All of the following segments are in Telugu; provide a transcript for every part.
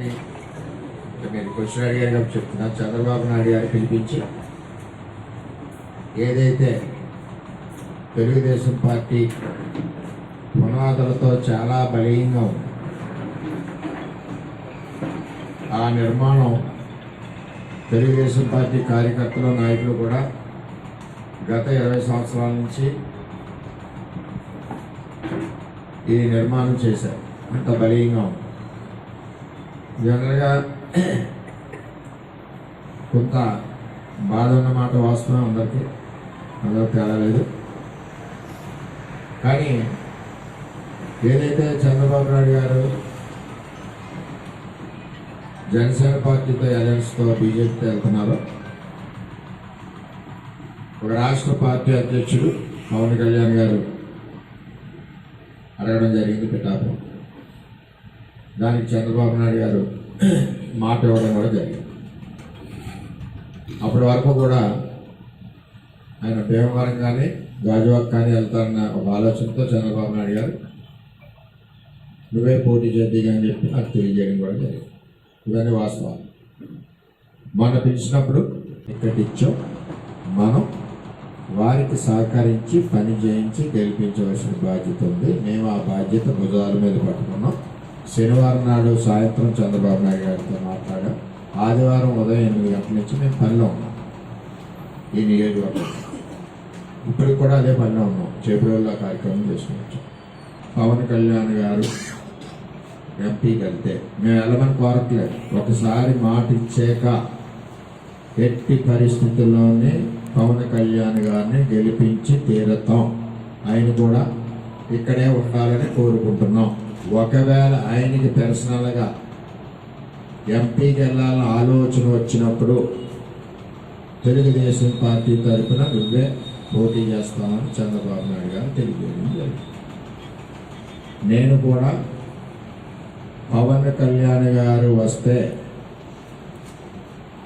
నేను క్వశ్చన్ అడిగారు చెప్తున్నా చంద్రబాబు నాయుడు గారు పిలిపించి ఏదైతే తెలుగుదేశం పార్టీ పునాదులతో చాలా బలీయంగా ఉంది ఆ నిర్మాణం తెలుగుదేశం పార్టీ కార్యకర్తలు నాయకులు కూడా గత ఇరవై సంవత్సరాల నుంచి ఈ నిర్మాణం చేశారు. అంత బలీయంగా ఉంది. జనరల్గా కొంత బాధ ఉన్నమాట వాస్తవం అందరికీ. అందరూ తేడా కానీ ఏదైతే చంద్రబాబు నాయుడు గారు జనసేన పార్టీతో అలయన్స్తో బీజేపీతో వెళ్తున్నారో ఒక రాష్ట్ర పార్టీ అధ్యక్షుడు పవన్ కళ్యాణ్ గారు అడగడం జరిగింది పిఠాపురం. దానికి చంద్రబాబు నాయుడు గారు మాట ఇవ్వడం కూడా జరిగింది. అప్పటి వరకు కూడా ఆయన భీమవరం కానీ గాజువాక్ కానీ వెళ్తారన్న ఒక ఆలోచనతో చంద్రబాబు నాయుడు గారు నువ్వే పోటీ చేద్ది అని చెప్పి నాకు తెలియజేయడం కూడా జరిగింది. ఇవన్నీ వాస్తవాలు. మొన్న పిలిచినప్పుడు ఇక్కడ ఇచ్చాం మనం వారికి సహకరించి పని చేయించి గెలిపించవలసిన బాధ్యత ఉంది. మేము ఆ బాధ్యత భుజాల మీద పట్టుకున్నాం. శనివారం నాడు సాయంత్రం చంద్రబాబు నాయుడు గారితో మాట్లాడా. ఆదివారం ఉదయం ఎనిమిది గంటల నుంచి మేము పనిలో ఉన్నాం. ఈ నియోజకవర్గం. ఇప్పటికి కూడా అదే పనిలో ఉన్నాం. చేపూరులో కార్యక్రమం చేసుకుని పవన్ కళ్యాణ్ గారు ఎంపీ కలితే. మేము వెళ్ళమని కోరట్లేదు. ఒకసారి మాట ఇచ్చాక ఎట్టి పరిస్థితుల్లోనే పవన్ కళ్యాణ్ గారిని గెలిపించి తీరుతాం. ఆయన కూడా ఇక్కడే ఉండాలని కోరుకుంటున్నాం. ఒకవేళ ఆయనకి పర్సనల్గా ఎంపీకి వెళ్ళాలని ఆలోచన వచ్చినప్పుడు తెలుగుదేశం పార్టీ తరఫున నువ్వే పోటీ చేస్తామని చంద్రబాబు నాయుడు గారు తెలియజేయడం జరిగింది. నేను కూడా పవన్ కళ్యాణ్ గారు వస్తే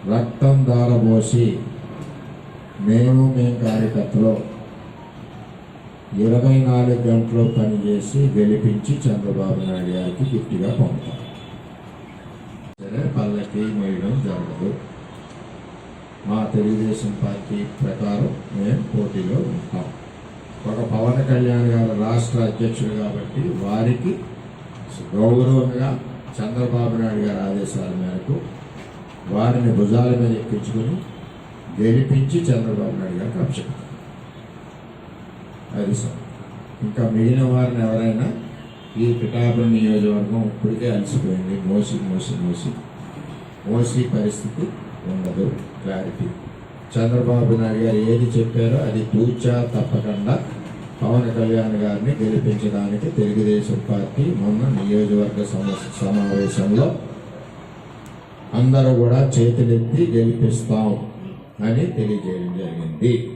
రక్తం దారబోసి మేము మేము కార్యకర్తలు ఇరవై నాలుగు గంటలు పనిచేసి గెలిపించి చంద్రబాబు నాయుడు గారికి గిఫ్ట్గా పంపుతాం. సరే పల్లకి మోయడం జరగదు. మా తెలుగుదేశం పార్టీ ప్రకారం మేము పోటీలో ఉంటాం. ఒక పవన్ కళ్యాణ్ గారు రాష్ట్ర అధ్యక్షుడు కాబట్టి వారికి గౌరవంగా చంద్రబాబు నాయుడు గారి ఆదేశాల మేరకు వారిని భుజాల మీద ఎక్కించుకొని గెలిపించి చంద్రబాబు నాయుడు గారికి అప్పచెప్తారు అది ఇంకా మిగిలిన వారిని ఎవరైనా ఈ పిఠాపురం నియోజకవర్గం ఇప్పటికే అలసిపోయింది. మోసి మోసి మోసి. మోసి పరిస్థితి ఉండదు. క్లారిటీ. చంద్రబాబు నాయుడు గారు ఏది చెప్పారో అది తూచా తప్పకుండా పవన్ కళ్యాణ్ గారిని గెలిపించడానికి తెలుగుదేశం పార్టీ మొన్న నియోజకవర్గ సమావేశంలో అందరూ కూడా చేతులెత్తి గెలిపిస్తాం అని తెలియజేయడం జరిగింది.